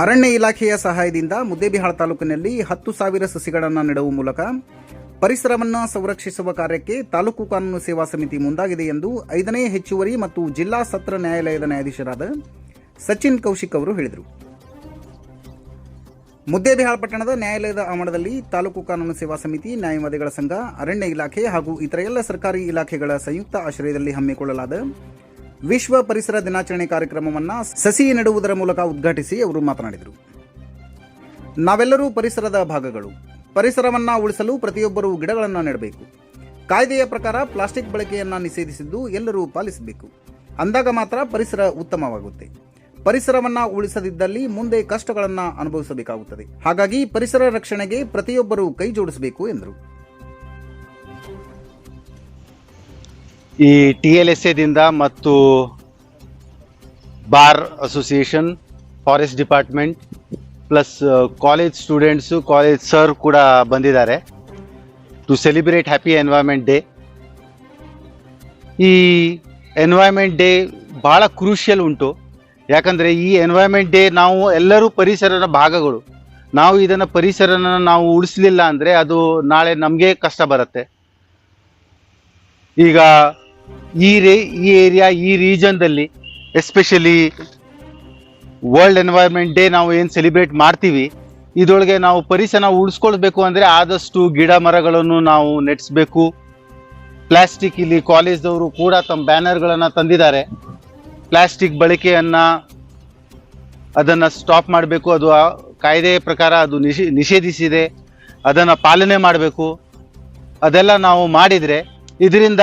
ಅರಣ್ಯ ಇಲಾಖೆಯ ಸಹಾಯದಿಂದ ಮುದ್ದೇಬಿಹಾಳ ತಾಲೂಕಿನಲ್ಲಿ ಹತ್ತು ಸಾವಿರ ಸಸಿಗಳನ್ನು ನೆಡುವ ಮೂಲಕ ಪರಿಸರವನ್ನು ಸಂರಕ್ಷಿಸುವ ಕಾರ್ಯಕ್ಕೆ ತಾಲೂಕು ಕಾನೂನು ಸೇವಾ ಸಮಿತಿ ಮುಂದಾಗಿದೆ ಎಂದು ಐದನೇ ಹೆಚ್ಚುವರಿ ಮತ್ತು ಜಿಲ್ಲಾ ಸತ್ರ ನ್ಯಾಯಾಲಯದ ನ್ಯಾಯಾಧೀಶರಾದ ಸಚಿನ್ ಕೌಶಿಕ್ ಅವರು ಹೇಳಿದರು. ಮುದ್ದೇಬಿಹಾಳ ಪಟ್ಟಣದ ನ್ಯಾಯಾಲಯದ ಆವರಣದಲ್ಲಿ ತಾಲೂಕು ಕಾನೂನು ಸೇವಾ ಸಮಿತಿ, ನ್ಯಾಯವಾದಿಗಳ ಸಂಘ, ಅರಣ್ಯ ಇಲಾಖೆ ಹಾಗೂ ಇತರ ಎಲ್ಲ ಸರ್ಕಾರಿ ಇಲಾಖೆಗಳ ಸಂಯುಕ್ತ ಆಶ್ರಯದಲ್ಲಿ ಹಮ್ಮಿಕೊಳ್ಳಲಾದ ವಿಶ್ವ ಪರಿಸರ ದಿನಾಚರಣೆ ಕಾರ್ಯಕ್ರಮವನ್ನು ಸಸಿ ನೆಡುವುದರ ಮೂಲಕ ಉದ್ಘಾಟಿಸಿ ಅವರು ಮಾತನಾಡಿದರು. ನಾವೆಲ್ಲರೂ ಪರಿಸರದ ಭಾಗಗಳು. ಪರಿಸರವನ್ನ ಉಳಿಸಲು ಪ್ರತಿಯೊಬ್ಬರೂ ಗಿಡಗಳನ್ನು ನೆಡಬೇಕು. ಕಾಯ್ದೆಯ ಪ್ರಕಾರ ಪ್ಲಾಸ್ಟಿಕ್ ಬಳಕೆಯನ್ನ ನಿಷೇಧಿಸಿದ್ದು ಎಲ್ಲರೂ ಪಾಲಿಸಬೇಕು. ಅಂದಾಗ ಮಾತ್ರ ಪರಿಸರ ಉತ್ತಮವಾಗುತ್ತೆ. ಪರಿಸರವನ್ನ ಉಳಿಸದಿದ್ದಲ್ಲಿ ಮುಂದೆ ಕಷ್ಟಗಳನ್ನು ಅನುಭವಿಸಬೇಕಾಗುತ್ತದೆ. ಹಾಗಾಗಿ ಪರಿಸರ ರಕ್ಷಣೆಗೆ ಪ್ರತಿಯೊಬ್ಬರೂ ಕೈ ಜೋಡಿಸಬೇಕು ಎಂದರು. ಈ ಟಿ ಎಲ್ ಎಸ್ ಎದಿಂದ ಮತ್ತು bar association, forest department, plus college students, college sir ಕೂಡ ಬಂದಿದ್ದಾರೆ to celebrate happy environment day. ಈ ಎನ್ವೈರ್ಮೆಂಟ್ ಡೇ ಭಾಳ ಕ್ರೂಷಿಯಲ್ ಉಂಟು. ಯಾಕಂದರೆ ಈ ಎನ್ವೈರ್ಮೆಂಟ್ ಡೇ ನಾವು ಎಲ್ಲರೂ ಪರಿಸರದ ಭಾಗಗಳು. ನಾವು ಇದನ್ನು ಪರಿಸರನ ನಾವು ಉಳಿಸ್ಲಿಲ್ಲ ಅಂದರೆ ಅದು ನಾಳೆ ನಮಗೆ ಕಷ್ಟ ಬರುತ್ತೆ. ಈಗ ಈ ರೇ ಈ ಏರಿಯಾ ಈ ರೀಜನ್ದಲ್ಲಿ ಎಸ್ಪೆಷಲಿ ವರ್ಲ್ಡ್ ಎನ್ವೈರ್ಮೆಂಟ್ ಡೇ ನಾವು ಏನು ಸೆಲಿಬ್ರೇಟ್ ಮಾಡ್ತೀವಿ, ಇದರೊಳಗೆ ನಾವು ಪರಿಸರ ಉಳಿಸ್ಕೊಳ್ಬೇಕು ಅಂದರೆ ಆದಷ್ಟು ಗಿಡ ಮರಗಳನ್ನು ನಾವು ನೆಟ್ಸ್ಬೇಕು. ಪ್ಲಾಸ್ಟಿಕ್ ಇಲ್ಲಿ ಕಾಲೇಜ್ದವರು ಕೂಡ ತಮ್ಮ ಬ್ಯಾನರ್ಗಳನ್ನು ತಂದಿದ್ದಾರೆ. ಪ್ಲಾಸ್ಟಿಕ್ ಬಳಕೆಯನ್ನು ಅದನ್ನು ಸ್ಟಾಪ್ ಮಾಡಬೇಕು, ಅದು ಕಾಯ್ದೆಯ ಪ್ರಕಾರ ಅದು ನಿಷೇ, ನಿಷೇಧಿಸಿದೆ. ಅದನ್ನು ಪಾಲನೆ ಮಾಡಬೇಕು. ಅದೆಲ್ಲ ನಾವು ಮಾಡಿದರೆ ಇದರಿಂದ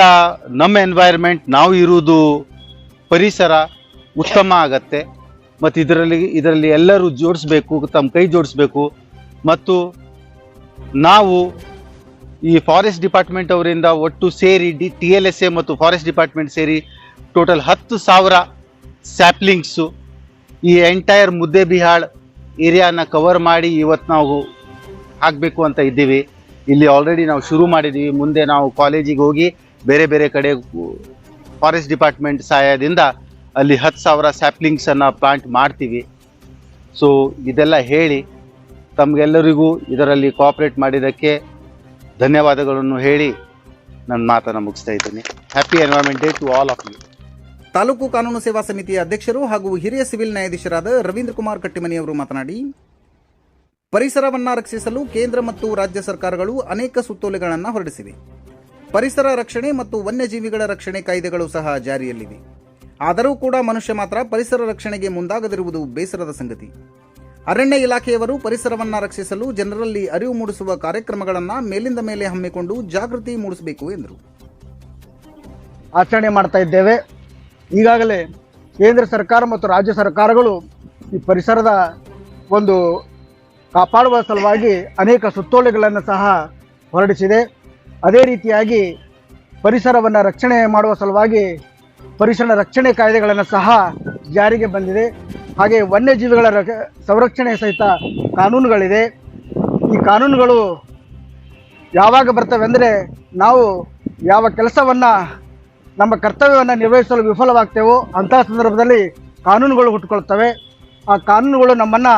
ನಮ್ಮ ಎನ್ವೈರ್ಮೆಂಟ್ ನಾವು ಇರುವುದು ಪರಿಸರ ಉತ್ತಮ ಆಗತ್ತೆ. ಮತ್ತು ಇದರಲ್ಲಿ ಇದರಲ್ಲಿ ಎಲ್ಲರೂ ಜೋಡಿಸ್ಬೇಕು, ತಮ್ಮ ಕೈ ಜೋಡಿಸ್ಬೇಕು. ಮತ್ತು ನಾವು ಈ ಫಾರೆಸ್ಟ್ ಡಿಪಾರ್ಟ್ಮೆಂಟ್ ಅವರಿಂದ ಒಟ್ಟು ಸೇರಿ D T L S A ಮತ್ತು ಫಾರೆಸ್ಟ್ ಡಿಪಾರ್ಟ್ಮೆಂಟ್ ಸೇರಿ ಟೋಟಲ್ ಹತ್ತು ಸಾವಿರ ಸ್ಯಾಪ್ಲಿಂಗ್ಸು ಈ ಎಂಟೈರ್ ಮುದ್ದೆಬಿಹಾಳ್ ಏರಿಯಾನ ಕವರ್ ಮಾಡಿ ಇವತ್ತು ನಾವು ಹಾಕಬೇಕು ಅಂತ ಇದ್ದೀವಿ. ಇಲ್ಲಿ ಆಲ್ರೆಡಿ ನಾವು ಶುರು ಮಾಡಿದ್ದೀವಿ ಮುಂದೆ ನಾವು ಕಾಲೇಜಿಗೆ ಹೋಗಿ ಬೇರೆ ಬೇರೆ ಕಡೆ ಫಾರೆಸ್ಟ್ ಡಿಪಾರ್ಟ್ಮೆಂಟ್ ಸಹಾಯದಿಂದ ಅಲ್ಲಿ ಹತ್ತು ಸಾವಿರ ಸ್ಯಾಪ್ಲಿಂಗ್ಸನ್ನು ಪ್ಲಾಂಟ್ ಮಾಡ್ತೀವಿ. ಸೊ ಇದೆಲ್ಲ ಹೇಳಿ ತಮಗೆಲ್ಲರಿಗೂ ಇದರಲ್ಲಿ ಕೋಆಪ್ರೇಟ್ ಮಾಡಿದ್ದಕ್ಕೆ ಧನ್ಯವಾದಗಳನ್ನು ಹೇಳಿ ನನ್ನ ಮಾತನ್ನು ಮುಗಿಸ್ತಾ ಇದ್ದೀನಿ. Happy environment day to all of you taluk ಕಾನೂನು ಸೇವಾ ಸಮಿತಿಯ ಅಧ್ಯಕ್ಷರು ಹಾಗೂ ಹಿರಿಯ ಸಿವಿಲ್ ನ್ಯಾಯಾಧೀಶರಾದ ರವೀಂದ್ರ ಕುಮಾರ್ ಕಟ್ಟಿಮನಿ ಅವರು ಮಾತನಾಡಿ ಪರಿಸರವನ್ನ ರಕ್ಷಿಸಲು ಕೇಂದ್ರ ಮತ್ತು ರಾಜ್ಯ ಸರ್ಕಾರಗಳು ಅನೇಕ ಸುತ್ತೋಲೆಗಳನ್ನು ಹೊರಡಿಸಿವೆ. ಪರಿಸರ ರಕ್ಷಣೆ ಮತ್ತು ವನ್ಯಜೀವಿಗಳ ರಕ್ಷಣೆ ಕಾಯ್ದೆಗಳು ಸಹ ಜಾರಿಯಲ್ಲಿವೆ. ಆದರೂ ಕೂಡ ಮನುಷ್ಯ ಮಾತ್ರ ಪರಿಸರ ರಕ್ಷಣೆಗೆ ಮುಂದಾಗದಿರುವುದು ಬೇಸರದ ಸಂಗತಿ. ಅರಣ್ಯ ಇಲಾಖೆಯವರು ಪರಿಸರವನ್ನ ರಕ್ಷಿಸಲು ಜನರಲ್ಲಿ ಅರಿವು ಮೂಡಿಸುವ ಕಾರ್ಯಕ್ರಮಗಳನ್ನು ಮೇಲಿಂದ ಮೇಲೆ ಹಮ್ಮಿಕೊಂಡು ಜಾಗೃತಿ ಮೂಡಿಸಬೇಕು ಎಂದರು. ಆಚರಣೆ ಮಾಡ್ತಾ ಇದ್ದೇವೆ. ಈಗಾಗಲೇ ಕೇಂದ್ರ ಸರ್ಕಾರ ಮತ್ತು ರಾಜ್ಯ ಸರ್ಕಾರಗಳು ಈ ಪರಿಸರದ ಒಂದು ಕಾಪಾಡುವ ಸಲುವಾಗಿ ಅನೇಕ ಸುತ್ತೋಲೆಗಳನ್ನು ಸಹ ಹೊರಡಿಸಿದೆ. ಅದೇ ರೀತಿಯಾಗಿ ಪರಿಸರವನ್ನು ರಕ್ಷಣೆ ಮಾಡುವ ಸಲುವಾಗಿ ಪರಿಸರ ರಕ್ಷಣೆ ಕಾಯ್ದೆಗಳನ್ನು ಸಹ ಜಾರಿಗೆ ಬಂದಿದೆ. ಹಾಗೆ ವನ್ಯಜೀವಿಗಳ ರಕ್ಷ, ಸಂರಕ್ಷಣೆ ಸಹಿತ ಕಾನೂನುಗಳಿದೆ. ಈ ಕಾನೂನುಗಳು ಯಾವಾಗ ಬರ್ತವೆ ಅಂದರೆ ನಾವು ಯಾವ ಕೆಲಸವನ್ನು, ನಮ್ಮ ಕರ್ತವ್ಯವನ್ನು ನಿರ್ವಹಿಸಲು ವಿಫಲವಾಗ್ತೇವೋ ಅಂತಹ ಸಂದರ್ಭದಲ್ಲಿ ಕಾನೂನುಗಳು ಹುಟ್ಟುಕೊಳ್ತವೆ. ಆ ಕಾನೂನುಗಳು ನಮ್ಮನ್ನು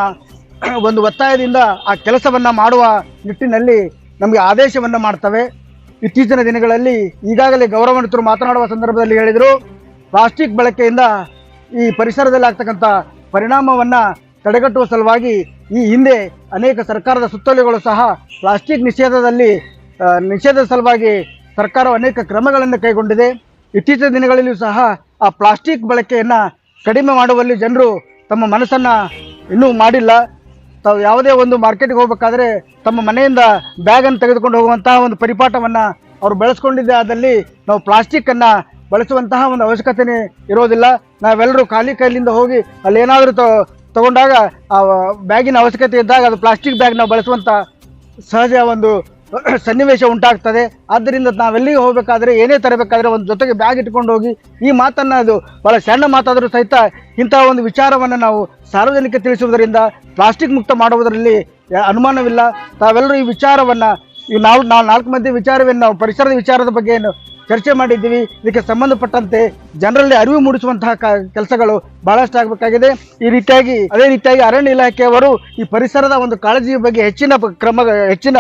ಒಂದು ಒತ್ತಾಯದಿಂದ ಆ ಕೆಲಸವನ್ನು ಮಾಡುವ ನಿಟ್ಟಿನಲ್ಲಿ ನಮಗೆ ಆದೇಶವನ್ನು ಮಾಡ್ತವೆ. ಇತ್ತೀಚಿನ ದಿನಗಳಲ್ಲಿ ಈಗಾಗಲೇ ಗೌರವಾನ್ವಿತರು ಮಾತನಾಡುವ ಸಂದರ್ಭದಲ್ಲಿ ಹೇಳಿದರು, ಪ್ಲಾಸ್ಟಿಕ್ ಬಳಕೆಯಿಂದ ಈ ಪರಿಸರದಲ್ಲಿ ಆಗ್ತಕ್ಕಂಥ ಪರಿಣಾಮವನ್ನು ತಡೆಗಟ್ಟುವ ಸಲುವಾಗಿ ಈ ಹಿಂದೆ ಅನೇಕ ಸರ್ಕಾರದ ಸುತ್ತೋಲೆಗಳು ಸಹ ಪ್ಲಾಸ್ಟಿಕ್ ನಿಷೇಧದಲ್ಲಿ ನಿಷೇಧದ ಸಲುವಾಗಿ ಸರ್ಕಾರ ಅನೇಕ ಕ್ರಮಗಳನ್ನು ಕೈಗೊಂಡಿದೆ. ಇತ್ತೀಚಿನ ದಿನಗಳಲ್ಲಿಯೂ ಸಹ ಆ ಪ್ಲಾಸ್ಟಿಕ್ ಬಳಕೆಯನ್ನು ಕಡಿಮೆ ಮಾಡುವಲ್ಲಿ ಜನರು ತಮ್ಮ ಮನಸ್ಸನ್ನು ಇನ್ನೂ ಮಾಡಿಲ್ಲ. ತಾವು ಯಾವುದೇ ಒಂದು ಮಾರ್ಕೆಟ್ಗೆ ಹೋಗಬೇಕಾದ್ರೆ ತಮ್ಮ ಮನೆಯಿಂದ ಬ್ಯಾಗನ್ನು ತೆಗೆದುಕೊಂಡು ಹೋಗುವಂತಹ ಒಂದು ಪರಿಪಾಠವನ್ನು ಅವರು ಬೆಳೆಸ್ಕೊಂಡಿದ್ದೆ ಆದಲ್ಲಿ ನಾವು ಪ್ಲಾಸ್ಟಿಕ್ಕನ್ನು ಬಳಸುವಂತಹ ಒಂದು ಅವಶ್ಯಕತೆನೇ ಇರೋದಿಲ್ಲ. ನಾವೆಲ್ಲರೂ ಖಾಲಿ ಕೈಲಿಂದ ಹೋಗಿ ಅಲ್ಲಿ ಏನಾದರೂ ತಗೊಂಡಾಗ ಆ ಬ್ಯಾಗಿನ ಅವಶ್ಯಕತೆ ಇದ್ದಾಗ ಅದು ಪ್ಲಾಸ್ಟಿಕ್ ಬ್ಯಾಗ್ ನಾವು ಬಳಸುವಂಥ ಸಹಜ ಒಂದು ಸನ್ನಿವೇಶ ಉಂಟಾಗ್ತದೆ. ಆದ್ದರಿಂದ ನಾವೆಲ್ಲಿಗೆ ಹೋಗಬೇಕಾದ್ರೆ, ಏನೇ ತರಬೇಕಾದ್ರೆ ಒಂದು ಜೊತೆಗೆ ಬ್ಯಾಗ್ ಇಟ್ಕೊಂಡು ಹೋಗಿ ಈ ಮಾತನ್ನು ಅದು ಭಾಳ ಸಣ್ಣ ಮಾತಾದರೂ ಸಹಿತ ಇಂತಹ ಒಂದು ವಿಚಾರವನ್ನು ನಾವು ಸಾರ್ವಜನಿಕ ತಿಳಿಸುವುದರಿಂದ, ಪ್ಲಾಸ್ಟಿಕ್ ಮುಕ್ತ ಮಾಡುವುದರಲ್ಲಿ ಅನುಮಾನವಿಲ್ಲ. ತಾವೆಲ್ಲರೂ ಈ ವಿಚಾರವನ್ನು, ಈ ನಾವು ನಾವು ನಾಲ್ಕು ಮಂದಿ ವಿಚಾರವೇನು ನಾವು ಪರಿಸರದ ವಿಚಾರದ ಬಗ್ಗೆ ಏನು ಚರ್ಚೆ ಮಾಡಿದ್ದೀವಿ. ಇದಕ್ಕೆ ಸಂಬಂಧಪಟ್ಟಂತೆ ಜನರಲ್ಲಿ ಅರಿವು ಮೂಡಿಸುವಂತಹ ಕೆಲಸಗಳು ಬಹಳಷ್ಟು ಆಗಬೇಕಾಗಿದೆ. ಈ ರೀತಿಯಾಗಿ, ಅದೇ ರೀತಿಯಾಗಿ ಅರಣ್ಯ ಇಲಾಖೆಯವರು ಈ ಪರಿಸರದ ಒಂದು ಕಾಳಜಿಯ ಬಗ್ಗೆ ಹೆಚ್ಚಿನ ಕ್ರಮ, ಹೆಚ್ಚಿನ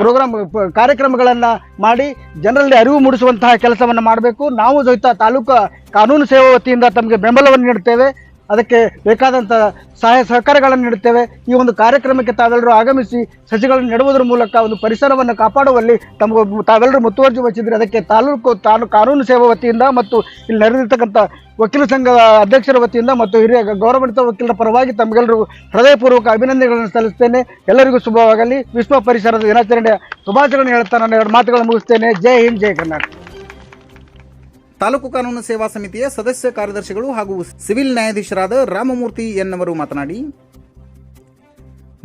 ಪ್ರೋಗ್ರಾಮ್ ಕಾರ್ಯಕ್ರಮಗಳನ್ನು ಮಾಡಿ ಜನರಲ್ಲಿ ಅರಿವು ಮೂಡಿಸುವಂತಹ ಕೆಲಸವನ್ನು ಮಾಡಬೇಕು. ನಾವು ಸಹಿತ ತಾಲೂಕು ಕಾನೂನು ಸೇವಾ ವತಿಯಿಂದ ತಮಗೆ ಬೆಂಬಲವನ್ನು ನೀಡುತ್ತೇವೆ. ಅದಕ್ಕೆ ಬೇಕಾದಂಥ ಸಹಾಯ ಸಹಕಾರಗಳನ್ನು ನೀಡುತ್ತೇವೆ. ಈ ಒಂದು ಕಾರ್ಯಕ್ರಮಕ್ಕೆ ತಾವೆಲ್ಲರೂ ಆಗಮಿಸಿ ಸಸಿಗಳನ್ನು ನೆಡುವುದರ ಮೂಲಕ ಒಂದು ಪರಿಸರವನ್ನು ಕಾಪಾಡುವಲ್ಲಿ ತಮಗೆ ತಾವೆಲ್ಲರೂ ಮುತುವರ್ಜಿ ವಹಿಸಿದರೆ. ಅದಕ್ಕೆ ತಾಲೂಕು ತಾನು ಕಾನೂನು ಸೇವಾ ವತಿಯಿಂದ ಮತ್ತು ಇಲ್ಲಿ ನಡೆದಿರ್ತಕ್ಕಂಥ ವಕೀಲ ಸಂಘದ ಅಧ್ಯಕ್ಷರ ವತಿಯಿಂದ ಮತ್ತು ಹಿರಿಯ ಗೌರವಾನ್ವಿತ ವಕೀಲರ ಪರವಾಗಿ ತಮಗೆಲ್ಲರೂ ಹೃದಯಪೂರ್ವಕ ಅಭಿನಂದನೆಗಳನ್ನು ಸಲ್ಲಿಸ್ತೇನೆ ಎಲ್ಲರಿಗೂ ಶುಭವಾಗಲಿ. ವಿಶ್ವ ಪರಿಸರದ ದಿನಾಚರಣೆಯ ಶುಭಾಶಯಗಳನ್ನು ಹೇಳ್ತಾ ನಾನು ಎರಡು ಮಾತುಗಳನ್ನು ಮುಗಿಸ್ತೇನೆ. ಜೈ ಹಿಂದ್, ಜೈ ಕರ್ನಾಟಕ. ತಾಲೂಕು ಕಾನೂನು ಸೇವಾ ಸಮಿತಿಯ ಸದಸ್ಯ ಕಾರ್ಯದರ್ಶಿಗಳು ಹಾಗೂ ಸಿವಿಲ್ ನ್ಯಾಯಾಧೀಶರಾದ ರಾಮಮೂರ್ತಿ ಎನ್ನವರು ಮಾತನಾಡಿ,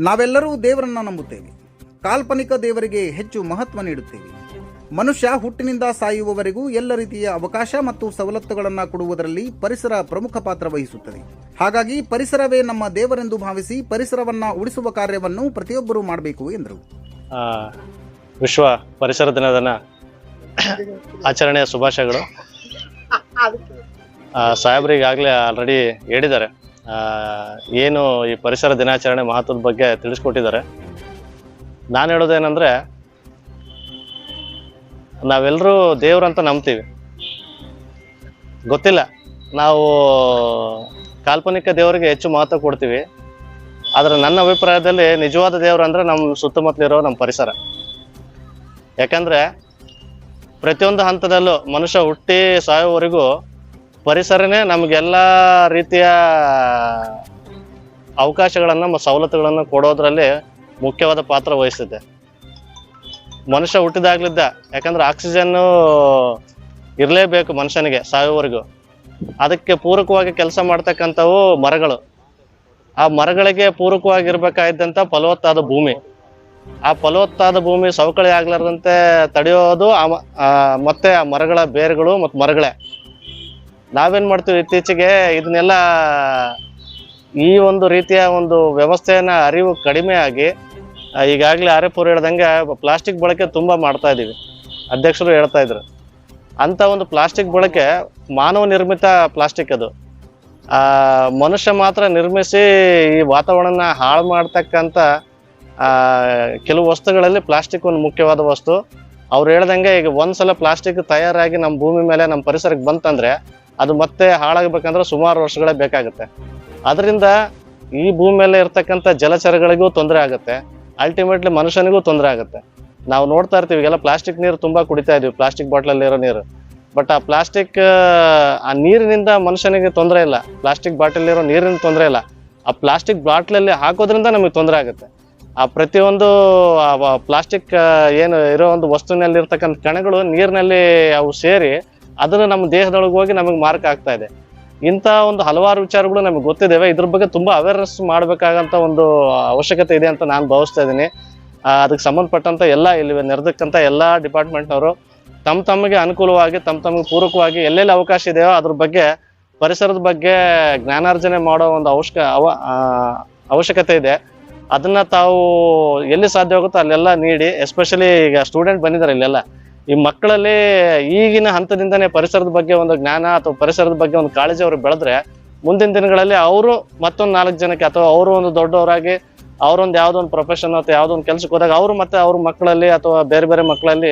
ನಾವೆಲ್ಲರೂ ದೇವರನ್ನ ನಂಬುತ್ತೇವೆ. ಕಾಲ್ಪನಿಕ ದೇವರಿಗೆ ಹೆಚ್ಚು ಮಹತ್ವ ನೀಡುತ್ತೇವೆ. ಮನುಷ್ಯ ಹುಟ್ಟಿನಿಂದ ಸಾಯುವವರೆಗೂ ಎಲ್ಲ ರೀತಿಯ ಅವಕಾಶ ಮತ್ತು ಸವಲತ್ತುಗಳನ್ನು ಕೊಡುವುದರಲ್ಲಿ ಪರಿಸರ ಪ್ರಮುಖ ಪಾತ್ರ ವಹಿಸುತ್ತದೆ. ಹಾಗಾಗಿ ಪರಿಸರವೇ ನಮ್ಮ ದೇವರೆಂದು ಭಾವಿಸಿ ಪರಿಸರವನ್ನ ಉಳಿಸುವ ಕಾರ್ಯವನ್ನು ಪ್ರತಿಯೊಬ್ಬರೂ ಮಾಡಬೇಕು ಎಂದರು. ವಿಶ್ವ ಪರಿಸರ ದಿನದ ಆಚರಣೆಯ ಶುಭಾಶಯಗಳು. ಸಾಹೇಬ್ರು ಈಗಾಗಲೇ ಆಲ್ರೆಡಿ ಹೇಳಿದ್ದಾರೆ. ಏನು ಈ ಪರಿಸರ ದಿನಾಚರಣೆ ಮಹತ್ವದ ಬಗ್ಗೆ ತಿಳಿಸ್ಕೊಟ್ಟಿದ್ದಾರೆ. ನಾನು ಹೇಳೋದೇನೆಂದರೆ ನಾವೆಲ್ಲರೂ ದೇವ್ರಂತ ನಂಬ್ತೀವಿ. ಗೊತ್ತಿಲ್ಲ, ನಾವು ಕಾಲ್ಪನಿಕ ದೇವರಿಗೆ ಹೆಚ್ಚು ಮಹತ್ವ ಕೊಡ್ತೀವಿ. ಆದರೆ ನನ್ನ ಅಭಿಪ್ರಾಯದಲ್ಲಿ ನಿಜವಾದ ದೇವರು ಅಂದರೆ ನಮ್ಮ ಸುತ್ತಮುತ್ತಲಿರೋ ನಮ್ಮ ಪರಿಸರ. ಯಾಕಂದರೆ, ಪ್ರತಿಯೊಂದು ಹಂತದಲ್ಲೂ ಮನುಷ್ಯ ಹುಟ್ಟಿ ಸಾಯೋವರೆಗೂ ಪರಿಸರನೇ ನಮಗೆಲ್ಲ ರೀತಿಯ ಅವಕಾಶಗಳನ್ನು ಮತ್ತು ಸವಲತ್ತುಗಳನ್ನು ಕೊಡೋದ್ರಲ್ಲಿ ಮುಖ್ಯವಾದ ಪಾತ್ರ ವಹಿಸುತ್ತೆ ಮನುಷ್ಯ ಹುಟ್ಟಿದಾಗ್ಲಿದ್ದ, ಯಾಕಂದ್ರೆ ಆಕ್ಸಿಜನ್ನು ಇರಲೇಬೇಕು ಮನುಷ್ಯನಿಗೆ ಸಾಯೋವರೆಗೂ ಅದಕ್ಕೆ ಪೂರಕವಾಗಿ ಕೆಲಸ ಮಾಡ್ತಕ್ಕಂಥವು ಮರಗಳು. ಆ ಮರಗಳಿಗೆ ಪೂರಕವಾಗಿರ್ಬೇಕಾಗಿದ್ದಂಥ ಫಲವತ್ತಾದ ಭೂಮಿ. ಆ ಫಲವತ್ತಾದ ಭೂಮಿ ಸವಕಳಿ ಆಗ್ಲಾರ್ದಂತೆ ತಡೆಯೋದು ಆ ಮತ್ತೆ ಆ ಮರಗಳ ಬೇರುಗಳು ಮತ್ತು ಮರಗಳೇ. ನಾವೇನ್ ಮಾಡ್ತೀವಿ ಇತ್ತೀಚೆಗೆ ಇದನ್ನೆಲ್ಲ ಈ ಒಂದು ರೀತಿಯ ಒಂದು ವ್ಯವಸ್ಥೆಯನ್ನ ಅರಿವು ಕಡಿಮೆ ಆಗಿ ಈಗಾಗಲೇ ಆರ್ಯಪುರ ಹೇಳ್ದಂಗೆ ಪ್ಲಾಸ್ಟಿಕ್ ಬಳಕೆ ತುಂಬ ಮಾಡ್ತಾ ಇದ್ದೀವಿ ಅಧ್ಯಕ್ಷರು ಹೇಳ್ತಾ ಇದ್ರು. ಅಂತ ಒಂದು ಪ್ಲಾಸ್ಟಿಕ್ ಬಳಕೆ ಮಾನವ ನಿರ್ಮಿತ ಪ್ಲಾಸ್ಟಿಕ್ ಅದು. ಮನುಷ್ಯ ಮಾತ್ರ ನಿರ್ಮಿಸಿ ಈ ವಾತಾವರಣನ ಹಾಳು ಮಾಡ್ತಕ್ಕಂಥ ಕೆಲವು ವಸ್ತುಗಳಲ್ಲಿ ಪ್ಲಾಸ್ಟಿಕ್ ಒಂದು ಮುಖ್ಯವಾದ ವಸ್ತು. ಅವ್ರು ಹೇಳ್ದಂಗೆ ಈಗ ಒಂದ್ಸಲ ಪ್ಲಾಸ್ಟಿಕ್ ತಯಾರಾಗಿ ನಮ್ಮ ಭೂಮಿ ಮೇಲೆ ನಮ್ಮ ಪರಿಸರಕ್ಕೆ ಬಂತಂದ್ರೆ ಅದು ಮತ್ತೆ ಹಾಳಾಗಬೇಕಂದ್ರೆ ಸುಮಾರು ವರ್ಷಗಳೇ ಬೇಕಾಗುತ್ತೆ. ಅದರಿಂದ ಈ ಭೂಮಿ ಮೇಲೆ ಇರ್ತಕ್ಕಂಥ ಜಲಚರಗಳಿಗೂ ತೊಂದರೆ ಆಗುತ್ತೆ. ಅಲ್ಟಿಮೇಟ್ಲಿ ಮನುಷ್ಯನಿಗೂ ತೊಂದರೆ ಆಗುತ್ತೆ. ನಾವು ನೋಡ್ತಾ ಇರ್ತೀವಿ, ಈಗೆಲ್ಲ ಪ್ಲಾಸ್ಟಿಕ್ ನೀರು ತುಂಬ ಕುಡಿತಾ ಇದೀವಿ, ಪ್ಲಾಸ್ಟಿಕ್ ಬಾಟ್ಲಲ್ಲಿ ಇರೋ ನೀರು. ಬಟ್ ಆ ಪ್ಲಾಸ್ಟಿಕ್, ಆ ನೀರಿನಿಂದ ಮನುಷ್ಯನಿಗೆ ತೊಂದರೆ ಇಲ್ಲ. ಪ್ಲಾಸ್ಟಿಕ್ ಬಾಟಲ್ ಇರೋ ನೀರಿನ ತೊಂದರೆ ಇಲ್ಲ. ಆ ಪ್ಲಾಸ್ಟಿಕ್ ಬಾಟ್ಲಲ್ಲಿ ಹಾಕೋದ್ರಿಂದ ನಮಗೆ ತೊಂದರೆ ಆಗುತ್ತೆ. ಆ ಪ್ರತಿಯೊಂದು ಪ್ಲಾಸ್ಟಿಕ್ ಏನು ಇರೋ ಒಂದು ವಸ್ತುವಿನಲ್ಲಿ ಇರ್ತಕ್ಕಂಥ ಕಣಗಳು ನೀರಿನಲ್ಲಿ ಅವು ಸೇರಿ ಅದನ್ನು ನಮ್ಮ ದೇಹದೊಳಗೆ ಹೋಗಿ ನಮಗೆ ಮಾರ್ಕ್ ಆಗ್ತಾ ಇದೆ. ಇಂಥ ಒಂದು ಹಲವಾರು ವಿಚಾರಗಳು ನಮಗೆ ಗೊತ್ತಿದ್ದಾವೆ. ಇದ್ರ ಬಗ್ಗೆ ತುಂಬಾ ಅವೇರ್ನೆಸ್ ಮಾಡಬೇಕಾಗಂತ ಒಂದು ಅವಶ್ಯಕತೆ ಇದೆ ಅಂತ ನಾನು ಭಾವಿಸ್ತಾ ಇದ್ದೀನಿ. ಅದಕ್ಕೆ ಸಂಬಂಧಪಟ್ಟಂತ ಎಲ್ಲ ಇಲ್ಲಿ ನೆರೆದಕ್ಕಂಥ ಎಲ್ಲ ಡಿಪಾರ್ಟ್ಮೆಂಟ್ನವರು ತಮ್ಮ ತಮಗೆ ಅನುಕೂಲವಾಗಿ ತಮ್ಮ ತಮಗೆ ಪೂರಕವಾಗಿ ಎಲ್ಲೆಲ್ಲಿ ಅವಕಾಶ ಇದೆಯೋ ಅದ್ರ ಬಗ್ಗೆ, ಪರಿಸರದ ಬಗ್ಗೆ ಜ್ಞಾನಾರ್ಜನೆ ಮಾಡೋ ಒಂದು ಅವಶ್ಯ ಅವ ಅವಶ್ಯಕತೆ ಇದೆ. ಅದನ್ನ ತಾವು ಎಲ್ಲಿ ಸಾಧ್ಯವಾಗುತ್ತೋ ಅಲ್ಲೆಲ್ಲ ನೀಡಿ ಎಸ್ಪೆಷಲಿ ಈಗ ಸ್ಟೂಡೆಂಟ್ ಬಂದಿದ್ದಾರೆ ಇಲ್ಲೆಲ್ಲ. ಈ ಮಕ್ಕಳಲ್ಲಿ ಈಗಿನ ಹಂತದಿಂದನೇ ಪರಿಸರದ ಬಗ್ಗೆ ಒಂದು ಜ್ಞಾನ ಅಥವಾ ಪರಿಸರದ ಬಗ್ಗೆ ಒಂದು ಕಾಳಜಿ ಅವರು ಬೆಳೆದ್ರೆ ಮುಂದಿನ ದಿನಗಳಲ್ಲಿ ಅವರು ಮತ್ತೊಂದು ನಾಲ್ಕು ಜನಕ್ಕೆ ಅಥವಾ ಅವರು ಒಂದು ದೊಡ್ಡವರಾಗಿ ಅವರೊಂದು ಯಾವುದೋ ಒಂದು ಪ್ರೊಫೆಷನ್ ಅಥವಾ ಯಾವುದೋ ಒಂದು ಕೆಲಸಕ್ಕೆ ಹೋದಾಗ ಅವರು ಮತ್ತೆ ಅವ್ರ ಮಕ್ಕಳಲ್ಲಿ ಅಥವಾ ಬೇರೆ ಬೇರೆ ಮಕ್ಕಳಲ್ಲಿ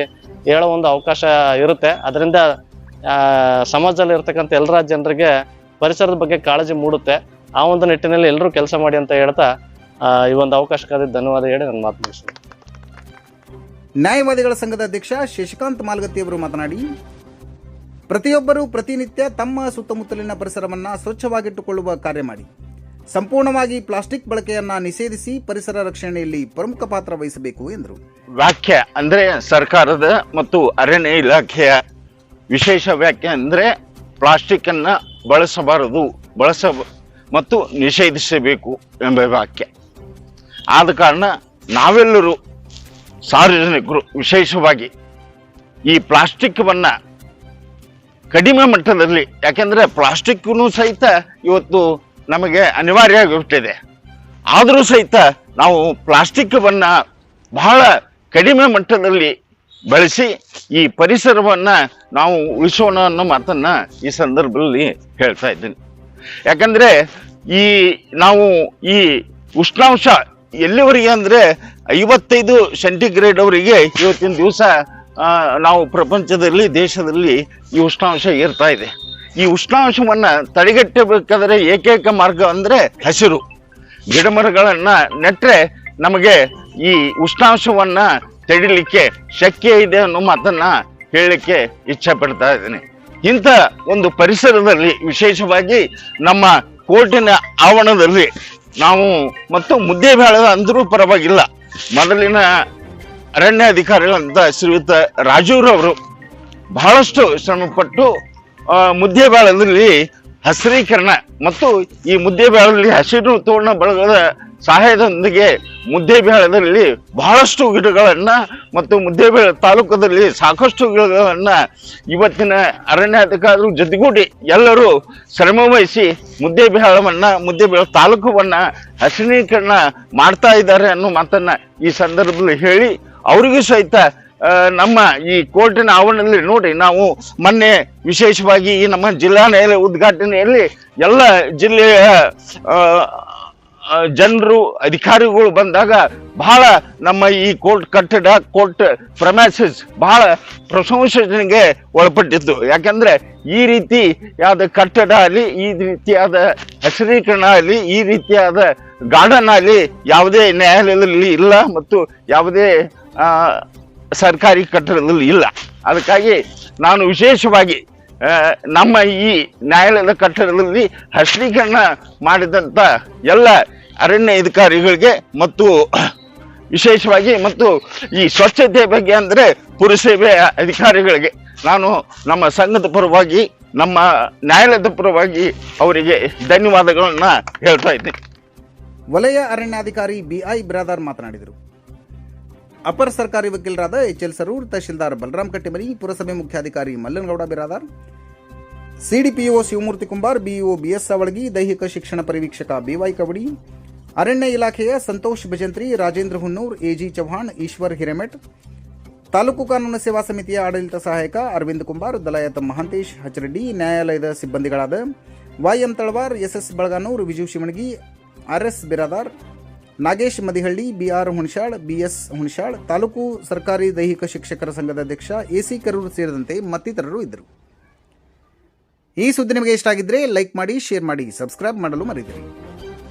ಹೇಳೋ ಒಂದು ಅವಕಾಶ ಇರುತ್ತೆ. ಅದರಿಂದ ಸಮಾಜದಲ್ಲಿ ಇರ್ತಕ್ಕಂಥ ಎಲ್ಲರ ಜನರಿಗೆ ಪರಿಸರದ ಬಗ್ಗೆ ಕಾಳಜಿ ಮೂಡುತ್ತೆ. ಆ ಒಂದು ನಿಟ್ಟಿನಲ್ಲಿ ಎಲ್ಲರೂ ಕೆಲಸ ಮಾಡಿ ಅಂತ ಹೇಳ್ತಾ ಈ ಒಂದು ಅವಕಾಶಕ್ಕಾಗಿ ಧನ್ಯವಾದ ಹೇಳಿ ನನ್ನ ಮಾತು ಮುಗಿಸ್ತೀನಿ. ನ್ಯಾಯವಾದಿಗಳ ಸಂಘದ ಅಧ್ಯಕ್ಷ ಶಶಿಕಾಂತ್ ಮಾಲ್ಗತ್ತಿ ಅವರು ಮಾತನಾಡಿ, ಪ್ರತಿಯೊಬ್ಬರೂ ಪ್ರತಿನಿತ್ಯ ತಮ್ಮ ಸುತ್ತಮುತ್ತಲಿನ ಪರಿಸರವನ್ನ ಸ್ವಚ್ಛವಾಗಿಟ್ಟುಕೊಳ್ಳುವ ಕಾರ್ಯ ಮಾಡಿ, ಸಂಪೂರ್ಣವಾಗಿ ಪ್ಲಾಸ್ಟಿಕ್ ಬಳಕೆಯನ್ನ ನಿಷೇಧಿಸಿ ಪರಿಸರ ರಕ್ಷಣೆಯಲ್ಲಿ ಪ್ರಮುಖ ಪಾತ್ರ ವಹಿಸಬೇಕು ಎಂದರು. ವ್ಯಾಖ್ಯೆ ಅಂದ್ರೆ ಸರ್ಕಾರದ ಮತ್ತು ಅರಣ್ಯ ಇಲಾಖೆಯ ವಿಶೇಷ ವ್ಯಾಖ್ಯೆ ಅಂದ್ರೆ ಪ್ಲಾಸ್ಟಿಕ್ ಅನ್ನ ಬಳಸಬಾರದು, ಬಳಸ ಮತ್ತು ನಿಷೇಧಿಸಬೇಕು ಎಂಬ ವಾಕ್ಯ ಆದ ಕಾರಣ ನಾವೆಲ್ಲರೂ ಸಾರ್ವಜನಿಕರು ವಿಶೇಷವಾಗಿ ಈ ಪ್ಲಾಸ್ಟಿಕ್ವನ್ನು ಕಡಿಮೆ ಮಟ್ಟದಲ್ಲಿ, ಯಾಕೆಂದರೆ ಪ್ಲಾಸ್ಟಿಕ್ನು ಸಹಿತ ಇವತ್ತು ನಮಗೆ ಅನಿವಾರ್ಯ ಆಗಿಬಿಟ್ಟಿದೆ ಆದರೂ ಸಹಿತ ನಾವು ಪ್ಲಾಸ್ಟಿಕ್ವನ್ನು ಬಹಳ ಕಡಿಮೆ ಮಟ್ಟದಲ್ಲಿ ಬಳಸಿ ಈ ಪರಿಸರವನ್ನು ನಾವು ಉಳಿಸೋಣ ಅನ್ನೋ ಮಾತನ್ನು ಈ ಸಂದರ್ಭದಲ್ಲಿ ಹೇಳ್ತಾ ಇದ್ದೀನಿ. ಯಾಕಂದರೆ ಈ ನಾವು ಈ ಉಷ್ಣಾಂಶ ಎಲ್ಲಿವರೆಗೆ ಅಂದ್ರೆ ಐವತ್ತೈದು ಸೆಂಟಿಗ್ರೇಡ್ ಅವರಿಗೆ ಇವತ್ತಿನ ದಿವಸ ನಾವು ಪ್ರಪಂಚದಲ್ಲಿ, ದೇಶದಲ್ಲಿ ಈ ಉಷ್ಣಾಂಶ ಏರ್ತಾ ಇದೆ. ಈ ಉಷ್ಣಾಂಶವನ್ನ ತಡೆಗಟ್ಟಬೇಕಾದ್ರೆ ಏಕೈಕ ಮಾರ್ಗ ಅಂದ್ರೆ ಹಸಿರು. ಗಿಡಮರಗಳನ್ನು ನೆಟ್ಟರೆ ನಮಗೆ ಈ ಉಷ್ಣಾಂಶವನ್ನ ತಡಿಲಿಕ್ಕೆ ಶಕ್ಯ ಇದೆ ಅನ್ನೋ ಮಾತನ್ನ ಹೇಳಲಿಕ್ಕೆ ಇಚ್ಛೆ ಪಡ್ತಾ ಇದ್ದೀನಿ. ಇಂಥ ಒಂದು ಪರಿಸರದಲ್ಲಿ ವಿಶೇಷವಾಗಿ ನಮ್ಮ ಕೋರ್ಟಿನ ಆವರಣದಲ್ಲಿ ನಾವು ಮತ್ತು ಮುದ್ದೆ ಬೇಳೆ ಅಂದರೂ ಪರವಾಗಿಲ್ಲ. ಮೊದಲಿನ ಅರಣ್ಯ ಅಧಿಕಾರಿಗಳಂತ ಶ್ರೀಯುತ ರಾಜೂರವರು ಬಹಳಷ್ಟು ಶ್ರಮಪಟ್ಟು ಮುದ್ದೆ ಬೇಳೆದಲ್ಲಿ ಹಸಿರೀಕರಣ ಮತ್ತು ಈ ಮುದ್ದೆ ಬೇಳದಲ್ಲಿ ಹಸಿರು ತೋರಣ ಬಳಗದ ಸಹಾಯದೊಂದಿಗೆ ಮುದ್ದೆ ಬೇಳದಲ್ಲಿ ಬಹಳಷ್ಟು ಗಿಡಗಳನ್ನ ಮತ್ತು ಮುದ್ದೇಬಿಹಾಳ ತಾಲೂಕದಲ್ಲಿ ಸಾಕಷ್ಟು ಗಿಡಗಳನ್ನು ಇವತ್ತಿನ ಅರಣ್ಯಾಧಿಕಾರಿಗಳು ಜೊತೆಗೂಡಿ ಎಲ್ಲರೂ ಶ್ರಮ ವಹಿಸಿ ಮುದ್ದೆ ಮುದ್ದೇಬೇಳ ತಾಲೂಕವನ್ನು ತಾಲೂಕವನ್ನ ಹಸಿರೀಕರಣ ಮಾಡ್ತಾ ಇದ್ದಾರೆ ಅನ್ನೋ ಮಾತನ್ನ ಈ ಸಂದರ್ಭದಲ್ಲಿ ಹೇಳಿ ಅವರಿಗೂ ಸಹಿತ ನಮ್ಮ ಈ ಕೋರ್ಟಿನ ಆವರಣದಲ್ಲಿ ನೋಡಿ ನಾವು ಮೊನ್ನೆ ವಿಶೇಷವಾಗಿ ಈ ನಮ್ಮ ಜಿಲ್ಲಾ ನ್ಯಾಯಾಲಯ ಉದ್ಘಾಟನೆಯಲ್ಲಿ ಎಲ್ಲ ಜಿಲ್ಲೆಯ ಜನರು, ಅಧಿಕಾರಿಗಳು ಬಂದಾಗ ಬಹಳ ನಮ್ಮ ಈ ಕೋರ್ಟ್ ಕಟ್ಟಡ, ಕೋರ್ಟ್ ಪ್ರಮ್ಯಾಸಸ್ ಬಹಳ ಪ್ರಶಂಸನೆಗೆ ಒಳಪಟ್ಟಿದ್ದು. ಯಾಕಂದ್ರೆ ಈ ರೀತಿ ಯಾವ್ದು ಕಟ್ಟಡ ಆಗಲಿ, ಈ ರೀತಿಯಾದ ಹಸಿರೀಕರಣ ಆಗಲಿ, ಈ ರೀತಿಯಾದ ಗಾರ್ಡನ್ ಆಗಲಿ ಯಾವುದೇ ನ್ಯಾಯಾಲಯದಲ್ಲಿ ಇಲ್ಲ ಮತ್ತು ಯಾವುದೇ ಸರ್ಕಾರಿ ಕಟ್ಟಡದಲ್ಲಿ ಇಲ್ಲ. ಅದಕ್ಕಾಗಿ ನಾನು ವಿಶೇಷವಾಗಿ ನಮ್ಮ ಈ ನ್ಯಾಯಾಲಯದ ಕಟ್ಟಡದಲ್ಲಿ ಹಸ್ರೀಕರಣ ಮಾಡಿದಂಥ ಎಲ್ಲ ಅರಣ್ಯ ಅಧಿಕಾರಿಗಳಿಗೆ ಮತ್ತು ವಿಶೇಷವಾಗಿ ಮತ್ತು ಈ ಸ್ವಚ್ಛತೆ ಬಗ್ಗೆ ಅಂದರೆ ಪುರಸಭೆ ಅಧಿಕಾರಿಗಳಿಗೆ. ನಾನು ನಮ್ಮ ಸಂಘದ ಪರವಾಗಿ, ನಮ್ಮ ನ್ಯಾಯಾಲಯದ ಪರವಾಗಿ ಅವರಿಗೆ ಧನ್ಯವಾದಗಳನ್ನು ಹೇಳ್ತಾ ಇದ್ದೆ ವಲಯ ಅರಣ್ಯಾಧಿಕಾರಿ ಬಿಐ ಬಿರಾದಾರ್ ಮಾತನಾಡಿದರು. ಅಪರ ಸರ್ಕಾರಿ ವಕೀಲರಾದ ಎಚ್ ಎಲ್ ಸರೂರ್, ತಹಶೀಲ್ದಾರ್ ಬಲರಾಮ್ ಕಟ್ಟಿಮನಿ ಪುರಸಭೆ ಮುಖ್ಯಾಧಿಕಾರಿ Mallanagouda Biradar CDPO Shivamurthy Kumbar BEO BS Savalagi, ದೈಹಿಕ ಶಿಕ್ಷಣ ಪರಿವೀಕ್ಷಕ ಬಿವೈ ಕವಡಿ ಅರಣ್ಯ ಇಲಾಖೆಯ ಸಂತೋಷ್ ಭಜಂತ್ರಿ, ರಾಜೇಂದ್ರ ಹುನ್ನೂರ್, ಎಜಿ ಚೌಹಾಣ್ ಈಶ್ವರ್ ಹಿರೇಮಠ್ ತಾಲೂಕು ಕಾನೂನು ಸೇವಾ ಸಮಿತಿಯ ಆಡಳಿತ ಸಹಾಯಕ ಅರವಿಂದ್ ಕುಂಬಾರ್, ದಲಾಯತ ಮಹಾಂತೇಶ್ ಹಚರೆಡ್ಡಿ, ನ್ಯಾಯಾಲಯದ ಸಿಬ್ಬಂದಿಗಳಾದ YM Talawar, SS Balaganur, Viju Shivanagi, RS Biradar, Nagesh Madihalli, BR Hunasal, BS Hunashal taluk ಸರ್ಕಾರಿ ದೈಹಿಕ ಶಿಕ್ಷಕರ ಸಂಘದ ಅಧ್ಯಕ್ಷ ಎಸಿ ಕರೂರು ಸೇರಿದಂತೆ ಮತ್ತಿತರರು ಇದ್ದರು. ಈ ಸುದ್ದಿ ನಿಮಗೆ ಇಷ್ಟ ಆಗಿದ್ರೆ ಲೈಕ್ ಮಾಡಿ, ಶೇರ್ ಮಾಡಿ, ಸಬ್ಸ್ಕ್ರೈಬ್ ಮಾಡಲು ಮರೆತಿರಿ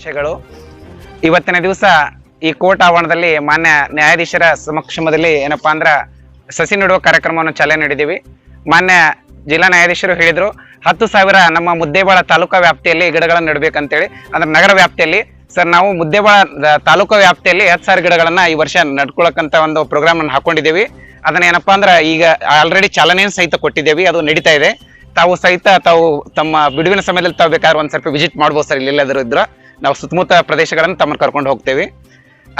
ವಿಷಯಗಳು ಇವತ್ತಿನ ದಿವಸ ಈ ಕೋರ್ಟ್ ಆವರಣದಲ್ಲಿ ಮಾನ್ಯ ನ್ಯಾಯಾಧೀಶರ ಸಮಕ್ಷಮದಲ್ಲಿ ಏನಪ್ಪ ಅಂದ್ರೆ ಸಸಿ ನೆಡುವ ಕಾರ್ಯಕ್ರಮವನ್ನು ಚಾಲನೆ ನೀಡಿದ್ದೀವಿ. ಮಾನ್ಯ ಜಿಲ್ಲಾ ನ್ಯಾಯಾಧೀಶರು ಹೇಳಿದರು, ಹತ್ತು ಸಾವಿರ ನಮ್ಮ ಮುದ್ದೇಬಾಳ ತಾಲೂಕಾ ವ್ಯಾಪ್ತಿಯಲ್ಲಿ ಗಿಡಗಳನ್ನು ನೆಡಬೇಕಂತೇಳಿ. ಅಂದ್ರೆ ನಗರ ವ್ಯಾಪ್ತಿಯಲ್ಲಿ, ಸರ್ ನಾವು ಮುದ್ದೇಬಾಳ ತಾಲೂಕಾ ವ್ಯಾಪ್ತಿಯಲ್ಲಿ ಹತ್ತು ಸಾವಿರ ಗಿಡಗಳನ್ನು ಈ ವರ್ಷ ನಡ್ಕೊಳಕ್ಕಂತ ಒಂದು ಪ್ರೋಗ್ರಾಮ್ ಅನ್ನು ಹಾಕೊಂಡಿದ್ದೀವಿ. ಅದನ್ನ ಏನಪ್ಪ ಅಂದ್ರೆ ಈಗ ಆಲ್ರೆಡಿ ಚಾಲನೆಯನ್ನು ಸಹಿತ ಕೊಟ್ಟಿದ್ದೇವೆ, ಅದು ನಡೀತಾ ಇದೆ. ತಾವು ಸಹಿತ ತಾವು ತಮ್ಮ ಬಿಡುವಿನ ಸಮಯದಲ್ಲಿ ತಾವು ಬೇಕಾದ್ರೆ ಒಂದು ಸ್ವಲ್ಪ ವಿಸಿಟ್ ಮಾಡ್ಬೋದು ಸರ್, ಇಲ್ಲೆಲ್ಲಾದ್ರೂ ಇದ್ರ. ನಾವು ಸುತ್ತಮುತ್ತ ಪ್ರದೇಶಗಳನ್ನು ತಮ್ಮನ್ನು ಕರ್ಕೊಂಡು ಹೋಗ್ತೇವೆ.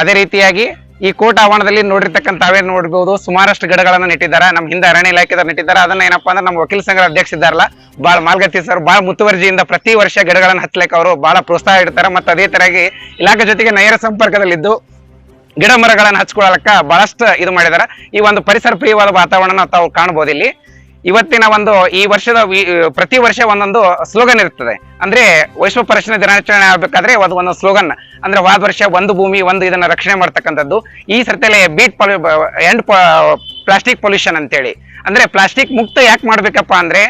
ಅದೇ ರೀತಿಯಾಗಿ ಈ ಕೋಟ ಆವರಣದಲ್ಲಿ ನೋಡಿರ್ತಕ್ಕಂಥ ತಾವೇ ನೋಡ್ಬೋದು. ಸುಮಾರಷ್ಟು ಗಿಡಗಳನ್ನು ನೆಟ್ಟಿದ್ದಾರೆ. ನಮ್ಮ ಹಿಂದೆ ಅರಣ್ಯ ಇಲಾಖೆದವ್ರು ನೆಟ್ಟಿದ್ದಾರೆ. ಅದನ್ನ ಏನಪ್ಪ ಅಂದ್ರೆ ನಮ್ಮ ವಕೀಲ ಸಂಘದ ಅಧ್ಯಕ್ಷ ಇದ್ದಾರಲ್ಲ ಭಾಳ ಮಾಲ್ಗತ್ತಿ ಸರ್ ಭಾಳ ಮುತುವರ್ಜಿಯಿಂದ ಪ್ರತಿ ವರ್ಷ ಗಿಡಗಳನ್ನು ಹಚ್ಚಲಿಕ್ಕೆ ಅವರು ಭಾಳ ಪ್ರೋತ್ಸಾಹ ಇಡ್ತಾರೆ. ಮತ್ತು ಅದೇ ತರವಾಗಿ ಇಲಾಖೆ ಜೊತೆಗೆ ನೇರ ಸಂಪರ್ಕದಲ್ಲಿದ್ದು ಗಿಡ ಮರಗಳನ್ನು ಹಚ್ಕೊಳ್ಳಕ್ಕ ಬಹಳಷ್ಟು ಇದು ಮಾಡಿದಾರೆ ಈ ಒಂದು ಪರಿಸರ ಪ್ರಿಯವಾದ ವಾತಾವರಣ ತಾವು ಕಾಣಬಹುದು ಇಲ್ಲಿ. ಇವತ್ತಿನ ಒಂದು ಈ ವರ್ಷದ ಪ್ರತಿ ವರ್ಷ ಒಂದೊಂದು ಸ್ಲೋಗನ್ ಇರ್ತದೆ. ಅಂದ್ರೆ ವಿಶ್ವ ಪರಿಸರ ದಿನಾಚರಣೆ ಆಗ್ಬೇಕಾದ್ರೆ ಅದು ಒಂದು ಸ್ಲೋಗನ್. ಅಂದ್ರೆ ವಾದ ವರ್ಷ ಒಂದು ಭೂಮಿ, ಒಂದು ಇದನ್ನ ರಕ್ಷಣೆ ಮಾಡ್ತಕ್ಕಂಥದ್ದು. ಈ ಸರ್ತಿಯಲ್ಲಿ ಬೀಟ್ ಎಂಡ್ ಪ್ಲಾಸ್ಟಿಕ್ ಪೊಲ್ಯೂಷನ್ ಅಂತೇಳಿ. ಅಂದ್ರೆ ಪ್ಲಾಸ್ಟಿಕ್ ಮುಕ್ತ ಯಾಕೆ ಮಾಡ್ಬೇಕಪ್ಪ ಅಂದ್ರೆ,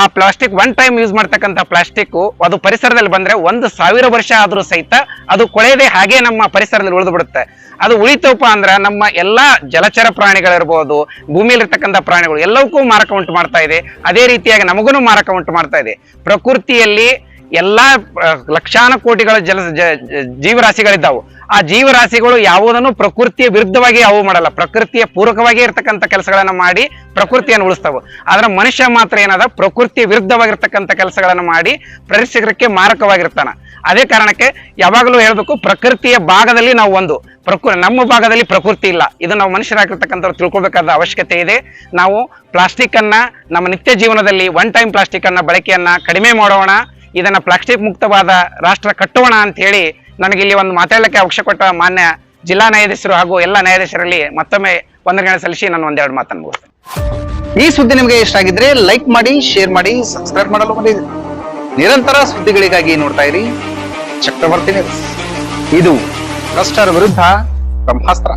ಆ ಪ್ಲಾಸ್ಟಿಕ್ ಒನ್ ಟೈಮ್ ಯೂಸ್ ಮಾಡ್ತಕ್ಕಂಥ ಪ್ಲಾಸ್ಟಿಕ್ ಅದು ಪರಿಸರದಲ್ಲಿ ಬಂದ್ರೆ ಒಂದು ಸಾವಿರ ವರ್ಷ ಆದ್ರೂ ಸಹಿತ ಅದು ಕೊಳೆಯದೆ ಹಾಗೆ ನಮ್ಮ ಪರಿಸರದಲ್ಲಿ ಉಳಿದು ಬಿಡುತ್ತೆ. ಅದು ಉಳಿತವಪ್ಪ ಅಂದ್ರೆ ನಮ್ಮ ಎಲ್ಲಾ ಜಲಚರ ಪ್ರಾಣಿಗಳಿರ್ಬೋದು, ಭೂಮಿಯಲ್ಲಿರ್ತಕ್ಕಂಥ ಪ್ರಾಣಿಗಳು ಎಲ್ಲವಕ್ಕೂ ಮಾರಕ ಉಂಟು ಮಾಡ್ತಾ ಇದೆ. ಅದೇ ರೀತಿಯಾಗಿ ನಮಗೂ ಮಾರಕ ಉಂಟು ಮಾಡ್ತಾ ಇದೆ. ಪ್ರಕೃತಿಯಲ್ಲಿ ಎಲ್ಲಾ ಲಕ್ಷಾನ ಕೋಟಿಗಳ ಜಲ ಜೀವರಾಶಿಗಳಿದ್ದಾವು. ಆ ಜೀವರಾಶಿಗಳು ಯಾವುದನ್ನು ಪ್ರಕೃತಿಯ ವಿರುದ್ಧವಾಗಿ ಅವು ಮಾಡಲ್ಲ. ಪ್ರಕೃತಿಯ ಪೂರಕವಾಗಿ ಇರ್ತಕ್ಕಂಥ ಕೆಲಸಗಳನ್ನು ಮಾಡಿ ಪ್ರಕೃತಿಯನ್ನು ಉಳಿಸ್ತಾವೆ. ಆದ್ರೆ ಮನುಷ್ಯ ಮಾತ್ರ ಏನದ, ಪ್ರಕೃತಿಯ ವಿರುದ್ಧವಾಗಿರ್ತಕ್ಕಂಥ ಕೆಲಸಗಳನ್ನು ಮಾಡಿ ಪರಿಸರಕ್ಕೆ ಮಾರಕವಾಗಿರ್ತಾನ. ಅದೇ ಕಾರಣಕ್ಕೆ ಯಾವಾಗಲೂ ಹೇಳಬೇಕು, ಪ್ರಕೃತಿಯ ಭಾಗದಲ್ಲಿ ನಾವು ಒಂದು. ಪ್ರಕೃ, ನಮ್ಮ ಭಾಗದಲ್ಲಿ ಪ್ರಕೃತಿ ಇಲ್ಲ. ಇದು ನಾವು ಮನುಷ್ಯರಾಗಿರ್ತಕ್ಕಂಥವ್ರು ತಿಳ್ಕೊಬೇಕಾದ ಅವಶ್ಯಕತೆ ಇದೆ. ನಾವು ಪ್ಲಾಸ್ಟಿಕ್ ಅನ್ನ ನಮ್ಮ ನಿತ್ಯ ಜೀವನದಲ್ಲಿ ಒನ್ ಟೈಮ್ ಪ್ಲಾಸ್ಟಿಕ್ ಅನ್ನ ಬಳಕೆಯನ್ನ ಕಡಿಮೆ ಮಾಡೋಣ, ಇದನ್ನ ಪ್ಲಾಸ್ಟಿಕ್ ಮುಕ್ತವಾದ ರಾಷ್ಟ್ರ ಕಟ್ಟೋಣ ಅಂತ ಹೇಳಿ ನನಗೆ ಇಲ್ಲಿ ಒಂದು ಮಾತಾಡಲಿಕ್ಕೆ ಅವಕಾಶ ಕೊಟ್ಟ ಮಾನ್ಯ ಜಿಲ್ಲಾ ನ್ಯಾಯಾಧೀಶರು ಹಾಗೂ ಎಲ್ಲ ನ್ಯಾಯಾಧೀಶರಲ್ಲಿ ಮತ್ತೊಮ್ಮೆ ವಂದನೆಗಳನ್ನು ಸಲ್ಲಿಸಿ ನಾನು ಒಂದೆರಡು ಮಾತನ್ನು ಮುಗಿಸ್ತೇನೆ. ಈ ಸುದ್ದಿ ನಿಮಗೆ ಇಷ್ಟ ಆಗಿದ್ರೆ ಲೈಕ್ ಮಾಡಿ, ಶೇರ್ ಮಾಡಿ, ಸಬ್ಸ್ಕ್ರೈಬ್ ಮಾಡಲು ನಿರಂತರ ಸುದ್ದಿಗಳಿಗಾಗಿ ನೋಡ್ತಾ ಇರಿ. ಚಕ್ರವರ್ತಿ ಇದು ಭ್ರಷ್ಟರ ವಿರುದ್ಧ ಬ್ರಹ್ಮಾಸ್ತ್ರ